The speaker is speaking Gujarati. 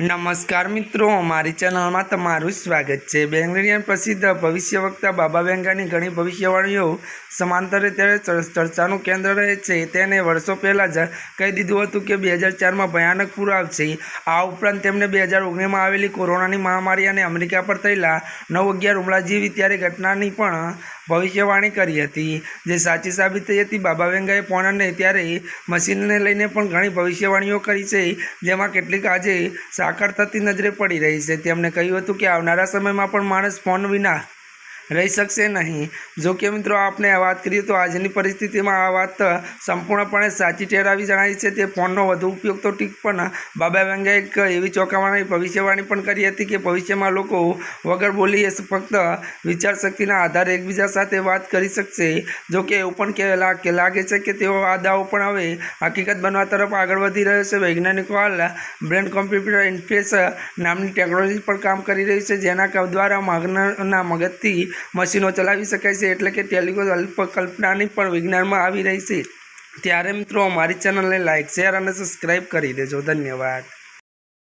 નમસ્કાર મિત્રો મારી ચેનલમાં તમારું સ્વાગત છે. બેંગલિયન પ્રસિદ્ધ ભવિષ્ય વક્તા બાબા બેંગાની ઘણી ભવિષ્યવાણીઓ સમાંતરે ચર- ચર્ચાનું કેન્દ્ર રહે છે. તેને વર્ષો પહેલાં જ કહી દીધું હતું કે બે હજાર ચારમાં ભયાનક પૂર આવશે આ ઉપરાંત તેમણે બે હજાર ઓગણીસમાં આવેલી કોરોનાની મહામારી અને અમેરિકા પર થયેલા નવ અગિયાર હુમલા જેવી ત્યારે ઘટનાની પણ ભવિષ્યવાણી કરી હતી. જે સાચી સાબિત થઈ હતી, બાબા વેંગાએ ફોનને ત્યારે મશીનને લઈને પણ ઘણી ભવિષ્યવાણીઓ કરી છે, જેમાં કેટલીક આજે સાકાર થતી નજરે પડી રહી છે. તેમણે કહ્યું હતું કે આવનારા સમયમાં પણ માણસ ફોન વિના રહી શકશે નહીં. જો કે મિત્રો આપણે આ વાત કરીએ તો આજની પરિસ્થિતિમાં આ વાત સંપૂર્ણપણે સાચી ઠેરાવી જણાય છે. તે ફોનનો વધુ ઉપયોગ તો ટીક પણ બાબા વેંગાએ એક એવી ચોંકાવવાની ભવિષ્યવાણી પણ કરી હતી કે ભવિષ્યમાં લોકો વગર બોલીએ ફક્ત વિચારશક્તિના આધારે એકબીજા સાથે વાત કરી શકશે. જો કે એવું પણ કે લાગે છે કે તેઓ આ દાવો પણ હવે હકીકત બનવા તરફ આગળ વધી રહ્યો છે. વૈજ્ઞાનિકો હાલ બ્રેન કોમ્પ્યુટર ઇન્ટરફેસ નામની ટેકનોલોજી પર કામ કરી રહી છે, જેના દ્વારા મગના મગજથી મશીનો ચલાવી શકાય છે એટલે કે ટેલિકો કલ્પનાની પણ વિજ્ઞાનમાં આવી રહી છે. ત્યારે મિત્રો મારી ચેનલને લાઇક શેર અને સબસ્ક્રાઈબ કરી દેજો. ધન્યવાદ.